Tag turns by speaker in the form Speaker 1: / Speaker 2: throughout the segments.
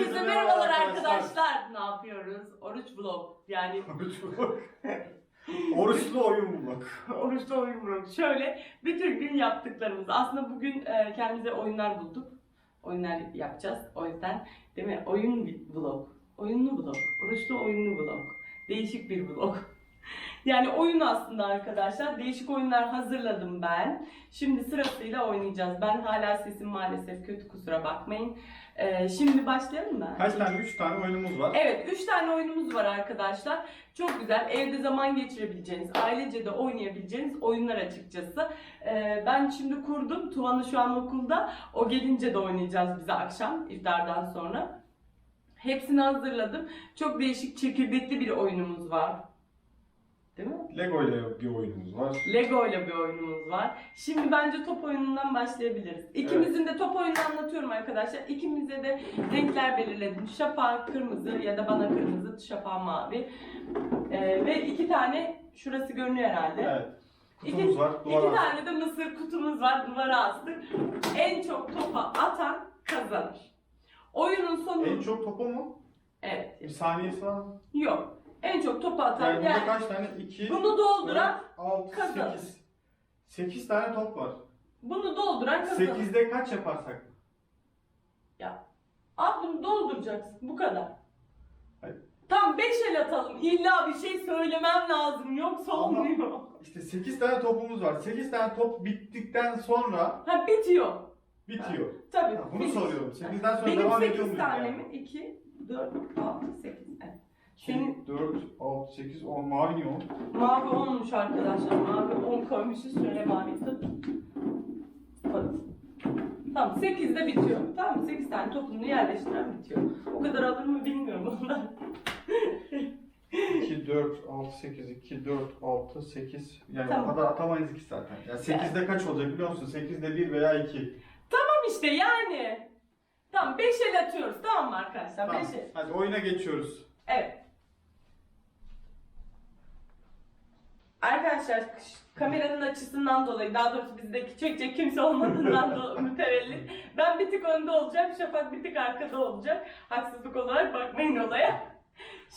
Speaker 1: Herkese merhabalar arkadaşlar. Ne yapıyoruz? Oruç vlog. Yani
Speaker 2: Oruç vlog. Oruçlu oyun bulmak.
Speaker 1: oruçlu oyun vlog. Şöyle bütün gün yaptıklarımız. Aslında bugün e, kendimize oyunlar bulduk. Oyunlar yapacağız. O yüzden değil mi? Oyun vlog. Oyunlu vlog. Oruçlu oyunlu vlog. Değişik bir vlog. Yani oyun aslında arkadaşlar. Değişik oyunlar hazırladım ben. Şimdi sırasıyla oynayacağız. Ben hala sesim maalesef kötü kusura bakmayın. E, şimdi başlayalım mı?
Speaker 2: Kaç tane? Üç tane oyunumuz var.
Speaker 1: Evet, 3 tane oyunumuz var arkadaşlar. Çok güzel. Evde zaman geçirebileceğiniz, ailece de oynayabileceğiniz oyunlar açıkçası. Ee, ben şimdi kurdum. Tuvan'ı şu an okulda. O gelince de oynayacağız bize akşam iftardan sonra. Hepsini hazırladım. Çok değişik çekirdekli bir oyunumuz var. Değil mi?
Speaker 2: Lego ile bir oyunumuz var.
Speaker 1: Lego ile bir oyunumuz var. Şimdi bence top oyunundan başlayabiliriz. İkimizin de top oyununu anlatıyorum arkadaşlar. İkimize de renkler belirledim. Şafak kırmızı ya da bana kırmızı, şafak mavi. Ee, ve iki tane şurası görünüyor herhalde.
Speaker 2: Evet. Kutumuz var.
Speaker 1: İki
Speaker 2: Duvara.
Speaker 1: tane de mısır kutumuz var. Duvara astık. En çok topa atan kazanır. Oyunun sonu...
Speaker 2: En çok topu mu?
Speaker 1: Evet.
Speaker 2: Bir saniyesi var mı?
Speaker 1: Yok. En çok topa atan
Speaker 2: Yani burada kaç tane? 2,
Speaker 1: bunu dolduran
Speaker 2: 6,
Speaker 1: kazanır.
Speaker 2: 8. 8 tane top var.
Speaker 1: bunu dolduran kazanır.
Speaker 2: 8'de kaç yaparsak?
Speaker 1: Abi bunu dolduracaksın. Bu kadar.
Speaker 2: Hayır.
Speaker 1: Tam 5 el atalım. İlla bir şey söylemem lazım. Yoksa
Speaker 2: Ama-
Speaker 1: olmuyor.
Speaker 2: İşte 8 tane topumuz var. 8 tane top bittikten sonra
Speaker 1: Ha bitiyor.
Speaker 2: bitiyor.
Speaker 1: Tabii.
Speaker 2: Ha, bunu
Speaker 1: bit-
Speaker 2: soruyorum. 8'den sonra
Speaker 1: Benim
Speaker 2: devam ediyor
Speaker 1: 8
Speaker 2: muyuz
Speaker 1: tane
Speaker 2: yani?
Speaker 1: mi? 2, 4, 6, 8. Evet.
Speaker 2: 2,
Speaker 1: Senin
Speaker 2: 4, 6, 8, 10. Mavi niye 10?
Speaker 1: mavi 10'muş arkadaşlar. Mavi 10 koymuşuz. Şöyle mavi tut. Hadi. Tamam 8'de bitiyor. Tamam 8 tane topunu yerleştiren bitiyor. O kadar alır mı bilmiyorum ondan.
Speaker 2: 2, 4, 6, 8, 2, 4, 6, 8. Yani
Speaker 1: Tamam.
Speaker 2: o kadar atamayız ki zaten. Yani 8'de kaç olacak biliyor musun? 8'de 1 veya 2.
Speaker 1: Tamam işte yani. Tamam 5 el atıyoruz. Tamam mı arkadaşlar? 5
Speaker 2: Tamam.
Speaker 1: el.
Speaker 2: Hadi oyuna geçiyoruz.
Speaker 1: Evet. Arkadaşlar kameranın açısından dolayı daha doğrusu bizdeki çekecek kimse olmadığından dolayı mütevellit. Ben bir tık önde olacağım. Şafak bir tık arkada olacak. Haksızlık olarak bakmayın olaya.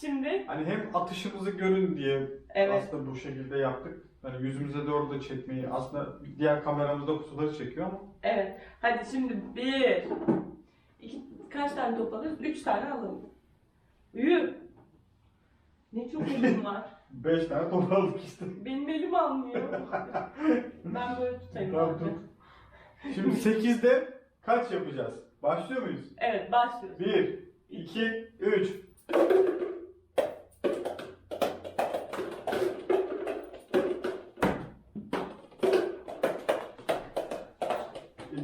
Speaker 1: Şimdi
Speaker 2: Hani hem atışımızı görün diye
Speaker 1: Evet.
Speaker 2: aslında bu şekilde yaptık. Hani yüzümüze doğru da çekmeyi aslında diğer kameramızda kutuları çekiyor ama
Speaker 1: evet. Hadi şimdi bir iki kaç tane top alırız? Üç tane alalım. Yürü. Ne çok elim var.
Speaker 2: 5 tane top aldık işte.
Speaker 1: Benim elim almıyor. ben böyle tutayım.
Speaker 2: Tamam,
Speaker 1: abi.
Speaker 2: tut. Şimdi 8'de kaç yapacağız? Başlıyor muyuz?
Speaker 1: Evet başlıyoruz.
Speaker 2: 1, 2, 3.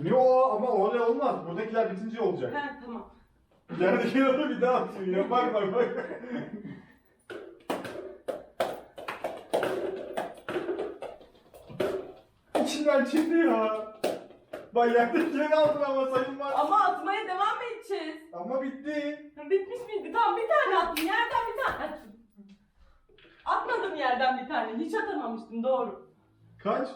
Speaker 2: Ne o ama öyle olmaz. Buradakiler bitince olacak.
Speaker 1: Ha tamam.
Speaker 2: Yerdekileri bir daha atıyor ya. Bak bak bak. İçinden çıktı ya. Bak yerdekileri aldın ama sayılmaz.
Speaker 1: Ama atmaya devam edeceğiz.
Speaker 2: Ama bitti.
Speaker 1: Ha, Bitmiş miydi? Tamam bir tane attım. Yerden bir tane attım. Atmadım yerden bir tane. Hiç atamamıştım doğru.
Speaker 2: Kaç?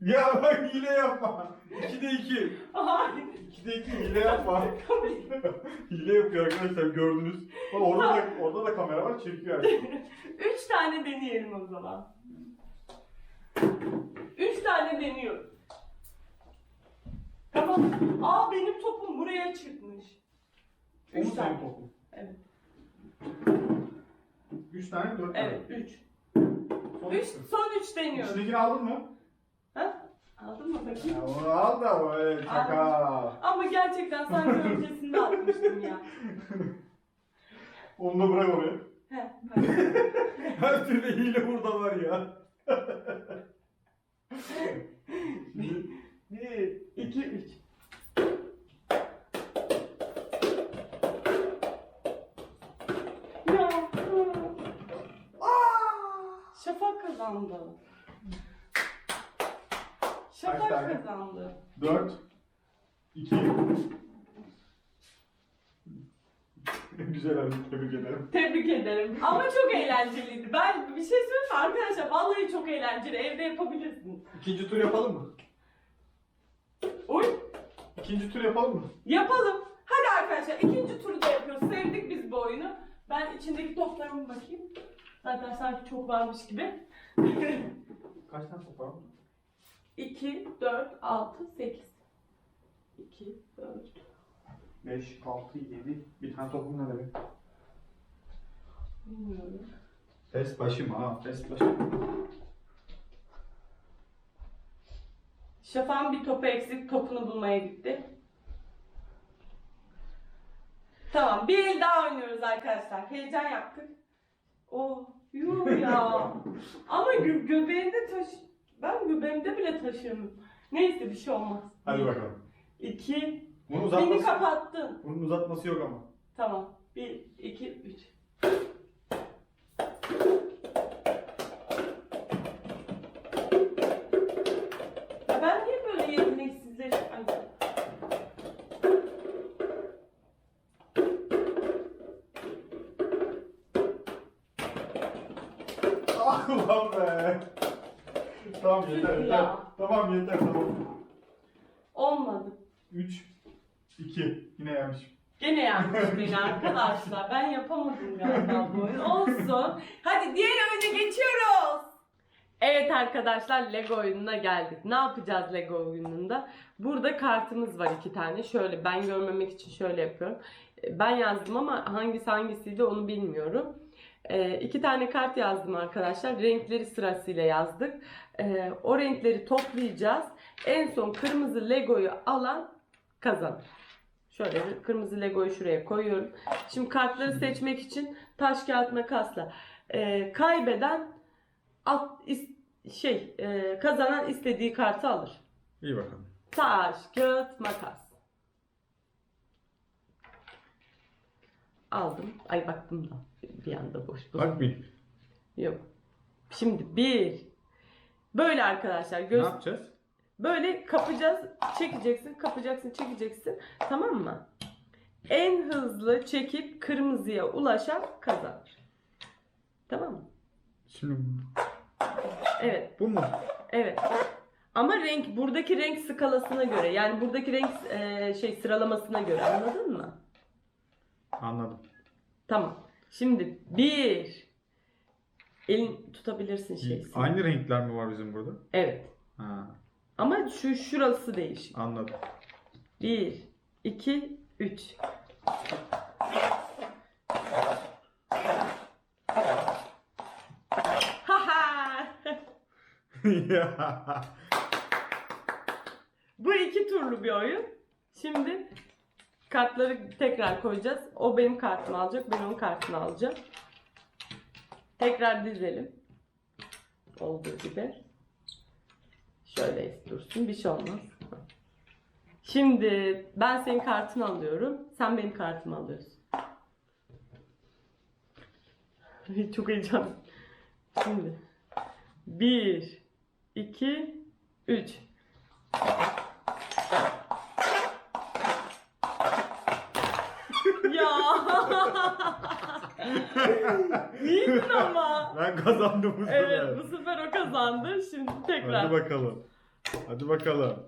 Speaker 2: Ya bak hile yapma. 2'de 2.
Speaker 1: Hayır.
Speaker 2: 2'de 2 hile yapma. Hile yapıyor arkadaşlar gördünüz. Bak orada da, orada da kamera var çekiyor her şeyi.
Speaker 1: Üç tane deneyelim o zaman. Üç tane deniyorum. Tamam. Aa benim topum buraya çıkmış. Üç
Speaker 2: Üç
Speaker 1: tane.
Speaker 2: topu.
Speaker 1: Evet.
Speaker 2: 3 tane 4 tane.
Speaker 1: Evet. Üç.
Speaker 2: Son
Speaker 1: Üç.
Speaker 2: üç.
Speaker 1: Son üç deniyorum.
Speaker 2: İçindekini aldın mı?
Speaker 1: Ha? Aldın mı bakayım?
Speaker 2: Ya onu al da o şaka.
Speaker 1: Ama gerçekten sanki öncesinde atmıştım ya.
Speaker 2: Onu da bırak oraya.
Speaker 1: He.
Speaker 2: Her türlü hile burada var ya.
Speaker 1: Bir, iki, üç. Ya. Şafak kazandı.
Speaker 2: Kaç
Speaker 1: Şafak
Speaker 2: tane?
Speaker 1: kazandı.
Speaker 2: 4 2 Güzel abi tebrik ederim.
Speaker 1: Tebrik ederim. Ama çok eğlenceliydi. Ben bir şey söyleyeyim mi arkadaşlar? Vallahi çok eğlenceli. Evde yapabilirsiniz.
Speaker 2: İkinci tur yapalım mı?
Speaker 1: Oy.
Speaker 2: İkinci tur yapalım mı?
Speaker 1: Yapalım. Hadi arkadaşlar ikinci turu da Ben içindeki toplarıma bakayım. Zaten sanki çok varmış gibi.
Speaker 2: Kaç tane top var?
Speaker 1: 2, 4, 6, 8. 2, 4.
Speaker 2: 5, 6, 7. Bir tane topum ne demek?
Speaker 1: Bilmiyorum.
Speaker 2: Test başım ha. Test başım.
Speaker 1: Şafak'ın bir topu eksik topunu bulmaya gitti. Tamam bir el daha oynuyoruz arkadaşlar. Heyecan yaptık. Oh yuh ya. Ama gö göbeğinde taş... Ben göbeğimde bile taşıyorum. Neyse bir şey olmaz.
Speaker 2: Hadi bakalım.
Speaker 1: İki. Beni
Speaker 2: uzatması,
Speaker 1: kapattın.
Speaker 2: bunun uzatması yok ama.
Speaker 1: Tamam. Bir, iki, üç. Ya ben niye böyle yeteneksizleştim? Ay.
Speaker 2: Ah ulan be. Tamam yeter yeter. Tamam yeter tamam.
Speaker 1: Olmadı.
Speaker 2: 3, 2. Yine yemişim.
Speaker 1: Yanlış beni arkadaşlar. Ben yapamadım galiba bu oyunu. Olsun. Hadi diğer oyuna geçiyoruz. Evet arkadaşlar Lego oyununa geldik. Ne yapacağız Lego oyununda? Burada kartımız var iki tane. Şöyle ben görmemek için şöyle yapıyorum. Ben yazdım ama hangisi hangisiydi onu bilmiyorum. E, iki tane kart yazdım arkadaşlar. Renkleri sırasıyla yazdık. E, o renkleri toplayacağız. En son kırmızı Lego'yu alan kazanır. Şöyle bir kırmızı Lego'yu şuraya koyuyorum. Şimdi kartları seçmek için taş kağıt makasla e, kaybeden alt, is- şey e, kazanan istediği kartı alır.
Speaker 2: İyi bakalım.
Speaker 1: Taş, kağıt, makas. Aldım. Ay baktım da bir anda boş.
Speaker 2: Bak bir.
Speaker 1: Yok. Şimdi bir. Böyle arkadaşlar.
Speaker 2: Ne
Speaker 1: Göz,
Speaker 2: yapacağız?
Speaker 1: Böyle kapacağız, çekeceksin, kapacaksın, çekeceksin. Tamam mı? En hızlı çekip kırmızıya ulaşan kazanır. Tamam mı?
Speaker 2: Şimdi
Speaker 1: Evet,
Speaker 2: bu mu?
Speaker 1: evet. Ama renk buradaki renk skalasına göre yani buradaki renk e, şey sıralamasına göre anladın mı?
Speaker 2: Anladım.
Speaker 1: Tamam. Şimdi bir elin tutabilirsin şey.
Speaker 2: Aynı renkler mi var bizim burada?
Speaker 1: Evet.
Speaker 2: Ha,
Speaker 1: Ama şu şurası değişik.
Speaker 2: anladım.
Speaker 1: Bir, iki, üç. Haha!
Speaker 2: ya.
Speaker 1: Bu iki turlu bir oyun. Şimdi kartları tekrar koyacağız. O benim kartımı alacak, ben onun kartını alacağım. Tekrar dizelim. Olduğu gibi. Şöyle dursun, bir şey olmaz. Şimdi ben senin kartını alıyorum, sen benim kartımı alıyorsun. Çok heyecanlı. Şimdi bir, iki, üç. ya. Bildin ama.
Speaker 2: Ben kazandım bu sefer.
Speaker 1: Evet bu sefer o kazandı. Şimdi tekrar.
Speaker 2: Hadi bakalım. Hadi bakalım.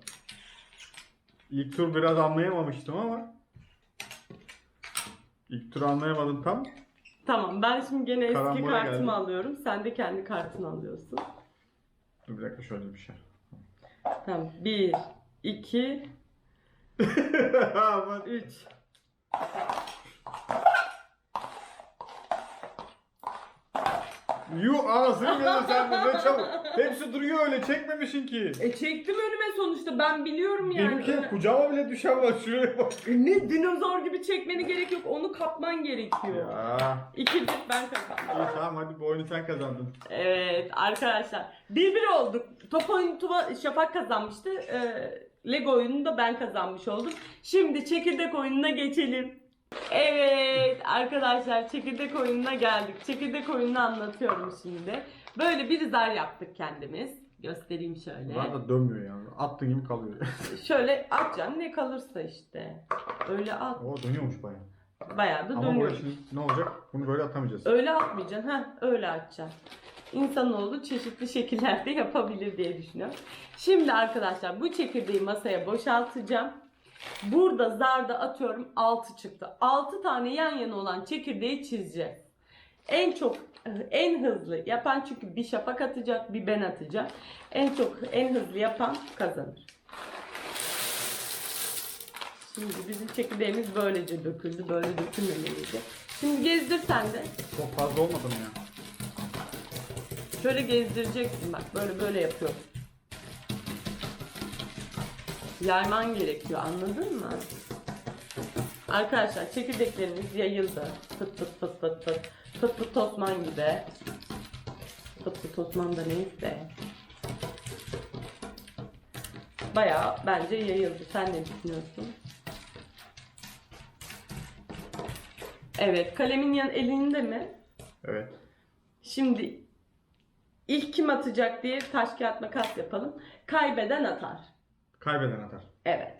Speaker 2: İlk tur biraz anlayamamıştım ama. İlk tur anlayamadım tam.
Speaker 1: Tamam ben şimdi gene eski kartımı
Speaker 2: geldi.
Speaker 1: alıyorum. Sen de kendi kartını alıyorsun.
Speaker 2: Dur bir dakika şöyle bir şey.
Speaker 1: Tamam. Bir, iki, üç.
Speaker 2: Yuh anasını yedin sen de ne çabuk. Hepsi duruyor öyle çekmemişin ki.
Speaker 1: E çektim önüme sonuçta ben biliyorum yani.
Speaker 2: Benimki kucağıma bile düşen var şuraya bak.
Speaker 1: E, Ne dinozor gibi çekmene gerek yok. Onu kapman gerekiyor.
Speaker 2: Ya.
Speaker 1: İki bir ben kazandım.
Speaker 2: İyi tamam hadi bu oyunu sen kazandın.
Speaker 1: Evet arkadaşlar. Bir bir olduk. Top oyunu Tuba, Şafak kazanmıştı. Ee, Lego oyununu da ben kazanmış oldum. Şimdi çekirdek oyununa geçelim. Evet arkadaşlar çekirdek oyununa geldik. Çekirdek oyununu anlatıyorum şimdi. Böyle bir zar yaptık kendimiz. Göstereyim şöyle.
Speaker 2: Bunlar da dönmüyor yani. Attığın gibi kalıyor.
Speaker 1: Şöyle atacaksın ne kalırsa işte. Öyle at.
Speaker 2: o dönüyormuş bayağı.
Speaker 1: Bayağı da
Speaker 2: Ama
Speaker 1: dönüyor.
Speaker 2: şimdi ne olacak? Bunu böyle atamayacağız.
Speaker 1: Öyle atmayacaksın. ha öyle atacaksın. İnsanoğlu çeşitli şekillerde yapabilir diye düşünüyorum. Şimdi arkadaşlar bu çekirdeği masaya boşaltacağım. Burada zarda atıyorum 6 çıktı. 6 tane yan yana olan çekirdeği çizeceğiz. En çok en hızlı yapan çünkü bir şafak atacak bir ben atacağım. En çok en hızlı yapan kazanır. Şimdi bizim çekirdeğimiz böylece döküldü. Böyle dökülmemeliydi. Şimdi gezdir sen de.
Speaker 2: Çok fazla olmadı mı ya?
Speaker 1: Şöyle gezdireceksin bak. Böyle böyle yapıyorum. Yayman gerekiyor anladın mı? Arkadaşlar çekirdeklerimiz yayıldı. Fıt fıt fıt fıt fıt. Fıt fıt tosman gibi. Fıt fıt tosman da neyse. Bayağı bence yayıldı. Sen ne düşünüyorsun? Evet. Kalemin yan elinde mi?
Speaker 2: Evet.
Speaker 1: Şimdi ilk kim atacak diye taş kağıt makas yapalım. Kaybeden atar.
Speaker 2: Kaybeden atar.
Speaker 1: Evet.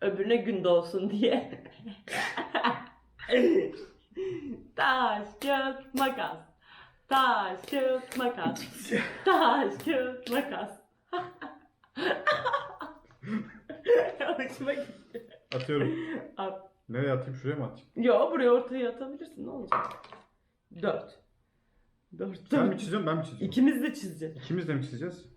Speaker 1: Öbürüne gün doğsun diye. taş kağıt makas. Taş kağıt makas. Taş kağıt makas. Hoşuma gitti.
Speaker 2: Atıyorum.
Speaker 1: At.
Speaker 2: Nereye atayım? Şuraya mı atayım?
Speaker 1: Yo buraya ortaya atabilirsin ne olacak? Dört. Dört.
Speaker 2: Sen mi çiziyorsun ben mi çiziyorum?
Speaker 1: İkimiz de çizeceğiz.
Speaker 2: İkimiz de mi çizeceğiz?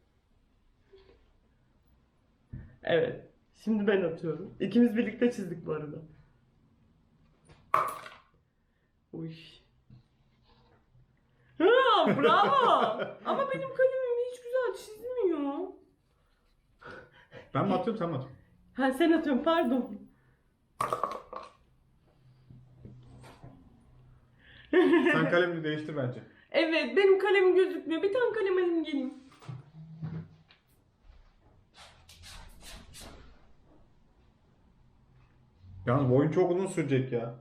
Speaker 1: Evet. Şimdi ben atıyorum. İkimiz birlikte çizdik bu arada. Uy. Ha, bravo. Ama benim kalemim hiç güzel çizmiyor.
Speaker 2: Ben mi atıyorum sen mi atıyorsun?
Speaker 1: Ha sen atıyorsun pardon.
Speaker 2: Sen kalemini değiştir bence.
Speaker 1: Evet benim kalemim gözükmüyor. Bir tane kalem alayım geleyim.
Speaker 2: Yalnız bu oyun çok uzun sürecek ya.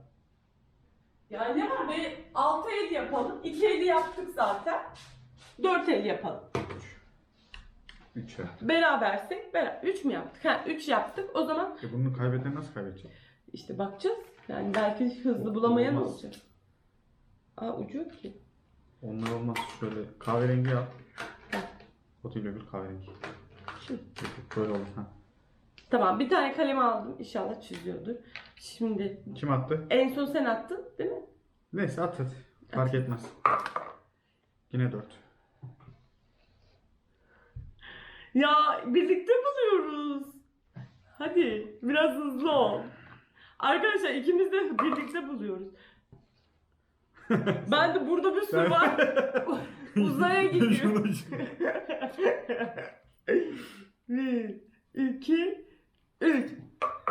Speaker 1: Ya ne var be? 6 el yapalım. 2 eli yaptık zaten. 4 el yapalım.
Speaker 2: 3 ya.
Speaker 1: Berabersek beraber. 3 mü yaptık? Ha 3 yaptık. O zaman
Speaker 2: E bunu kaybeden nasıl kaybedecek?
Speaker 1: işte bakacağız. Yani belki hızlı bulamayan
Speaker 2: Olmaz.
Speaker 1: olacak. Aa ucu ki.
Speaker 2: Onlar olmaz. Şöyle kahverengi yap. O değil öbür kahverengi. Yok, Böyle olur ha.
Speaker 1: Tamam bir tane kalem aldım. İnşallah çiziyordur. Şimdi
Speaker 2: Kim attı?
Speaker 1: en son sen attın değil mi?
Speaker 2: Neyse at hadi. Fark etmez. Yine 4.
Speaker 1: Ya birlikte buluyoruz. Hadi biraz hızlı ol. Arkadaşlar ikimiz de birlikte buluyoruz. Ben de burada bir sürü var. Uzaya gidiyor. Bir, iki, üç.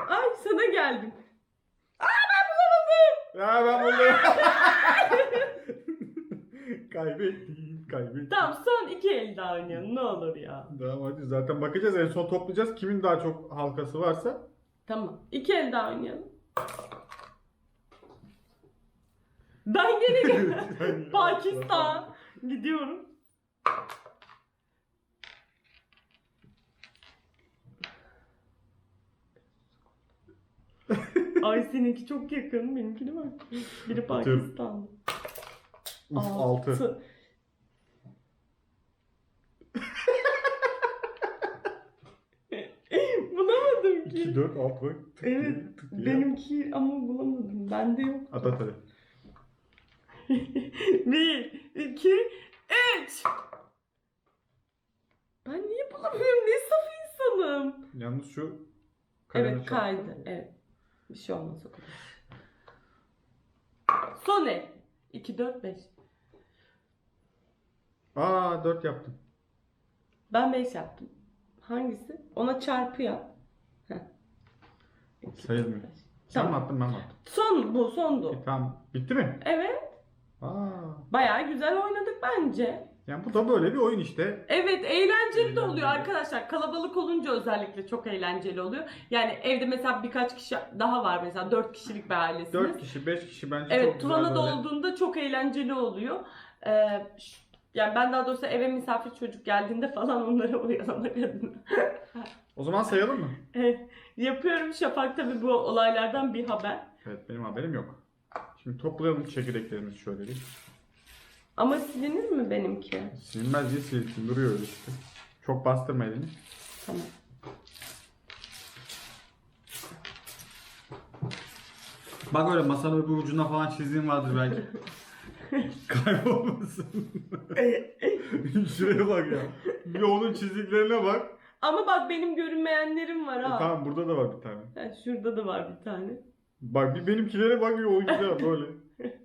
Speaker 1: Ay sana geldim.
Speaker 2: ya ben buldum.
Speaker 1: Tamam son iki el daha oynayalım ne olur ya.
Speaker 2: Tamam hadi zaten bakacağız en son toplayacağız. Kimin daha çok halkası varsa.
Speaker 1: Tamam iki el daha oynayalım. Ben gene Pakistan gidiyorum. Ay seninki çok yakın benimkine bak. Biri. Pakistan'da.
Speaker 2: Uf 6.
Speaker 1: Altı. Bulamadım ki.
Speaker 2: 2, 4, 6 bak. Tık diye,
Speaker 1: Evet,
Speaker 2: tık diye.
Speaker 1: Benimki ama bulamadım. Bende yok.
Speaker 2: At at hadi.
Speaker 1: Bir, iki, üç. Ben niye bulamıyorum? Ne saf insanım.
Speaker 2: Yalnız şu kalemi
Speaker 1: Evet
Speaker 2: çal.
Speaker 1: kaydı. Evet. Bir şey olmaz o kadar. Son el. 2, 4, 5.
Speaker 2: Aa 4 yaptım.
Speaker 1: Ben 5 yaptım. Hangisi? Ona çarpı yap.
Speaker 2: Sayılmıyor.
Speaker 1: dört.
Speaker 2: Sen mi attın ben mi attım?
Speaker 1: Son bu, sondu.
Speaker 2: E, tamam. Bitti mi?
Speaker 1: Evet.
Speaker 2: Aa.
Speaker 1: Bayağı güzel oynadık bence.
Speaker 2: Yani bu da böyle bir oyun işte.
Speaker 1: Evet eğlenceli de oluyor
Speaker 2: Eğlenceli.
Speaker 1: arkadaşlar. Kalabalık olunca özellikle çok eğlenceli oluyor. Yani evde mesela birkaç kişi daha var mesela 4 kişilik bir ailesiniz.
Speaker 2: 4 kişi 5 kişi bence çok
Speaker 1: Evet
Speaker 2: güzel
Speaker 1: Turan'a da
Speaker 2: böyle.
Speaker 1: olduğunda çok eğlenceli oluyor. Ee, ş- yani ben daha doğrusu eve misafir çocuk geldiğinde falan onlara uyanamak adına.
Speaker 2: O zaman sayalım mı?
Speaker 1: Evet, Yapıyorum Şafak tabii bu olaylardan bir haber.
Speaker 2: Evet benim haberim yok. Şimdi toplayalım çekirdeklerimizi şöyle bir.
Speaker 1: Ama silinir mi benimki?
Speaker 2: Silinmez diye silsin duruyor öyle işte. Çok bastırma elini.
Speaker 1: Tamam.
Speaker 2: Bak öyle masanın öbür ucuna falan çizdiğin vardır belki. Kaybolmasın. Şuraya bak ya. Bir onun çizdiklerine bak.
Speaker 1: Ama bak benim görünmeyenlerim var
Speaker 2: E,
Speaker 1: ha.
Speaker 2: tamam burada da var bir tane.
Speaker 1: Ha, şurada da var bir tane.
Speaker 2: Bak bir benimkilere bak bir onunkilere böyle.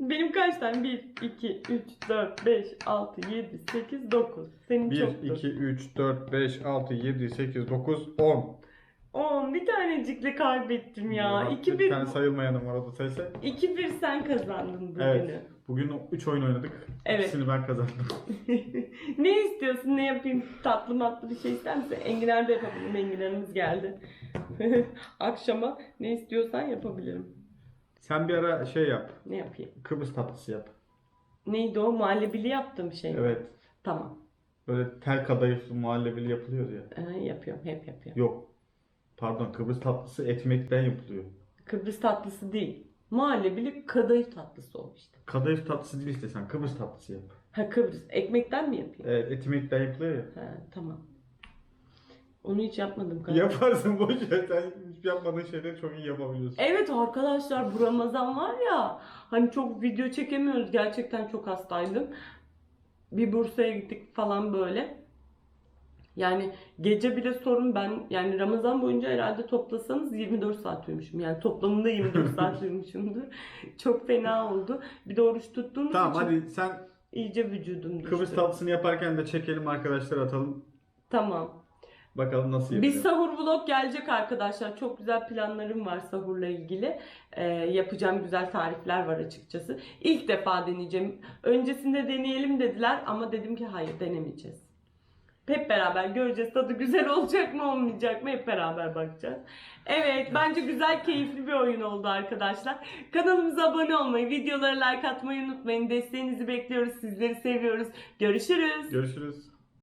Speaker 1: Benim kaç tane? 1, 2, 3, 4, 5, 6, 7, 8, 9. Senin
Speaker 2: 1,
Speaker 1: çoktu.
Speaker 2: 2, 3, 4, 5, 6, 7, 8, 9, 10.
Speaker 1: 10. Bir tanecikle kaybettim ya.
Speaker 2: Bak,
Speaker 1: 2,
Speaker 2: Bir
Speaker 1: 1.
Speaker 2: tane sayılmayanım var o da sayısı.
Speaker 1: 2, 1 sen kazandın bugünü.
Speaker 2: Evet. Bugün 3 oyun oynadık.
Speaker 1: Evet.
Speaker 2: İkisini ben kazandım.
Speaker 1: ne istiyorsun? Ne yapayım? Tatlı matlı bir şey ister misin? Enginar da yapabilirim. Enginarımız geldi. Akşama ne istiyorsan yapabilirim.
Speaker 2: Sen bir ara şey yap.
Speaker 1: Ne yapayım?
Speaker 2: Kıbrıs tatlısı yap.
Speaker 1: Neydi o? Muhallebili yaptığım şey.
Speaker 2: Evet.
Speaker 1: Tamam.
Speaker 2: Böyle tel kadayıflı muhallebili yapılıyor ya.
Speaker 1: Ee, yapıyorum. Hep yapıyorum.
Speaker 2: Yok. Pardon Kıbrıs tatlısı ekmekten yapılıyor.
Speaker 1: Kıbrıs tatlısı değil. Muhallebili kadayıf tatlısı o işte.
Speaker 2: Kadayıf tatlısı değil işte sen Kıbrıs tatlısı yap.
Speaker 1: Ha Kıbrıs. Ekmekten mi yapayım?
Speaker 2: Evet ekmekten yapılıyor ya.
Speaker 1: Ha tamam. Onu hiç yapmadım. galiba.
Speaker 2: Yaparsın boş ver sen hiç yapmadığın şeyleri çok iyi yapabiliyorsun.
Speaker 1: Evet arkadaşlar bu Ramazan var ya hani çok video çekemiyoruz gerçekten çok hastaydım. Bir Bursa'ya gittik falan böyle. Yani gece bile sorun ben yani Ramazan boyunca herhalde toplasanız 24 saat uyumuşum. Yani toplamında 24 saat uyumuşumdur. Çok fena oldu. Bir de oruç tuttuğumuz
Speaker 2: Tamam
Speaker 1: için
Speaker 2: hadi sen
Speaker 1: iyice vücudum düştü.
Speaker 2: Kıbrıs tatlısını yaparken de çekelim arkadaşlar atalım.
Speaker 1: Tamam.
Speaker 2: Bakalım nasıl
Speaker 1: Bir
Speaker 2: yapıyor.
Speaker 1: sahur vlog gelecek arkadaşlar. Çok güzel planlarım var sahurla ilgili. Ee, yapacağım güzel tarifler var açıkçası. İlk defa deneyeceğim. Öncesinde deneyelim dediler ama dedim ki hayır denemeyeceğiz. Hep beraber göreceğiz. Tadı güzel olacak mı olmayacak mı hep beraber bakacağız. Evet bence güzel keyifli bir oyun oldu arkadaşlar. Kanalımıza abone olmayı, videolara like atmayı unutmayın. Desteğinizi bekliyoruz. Sizleri seviyoruz. Görüşürüz.
Speaker 2: Görüşürüz.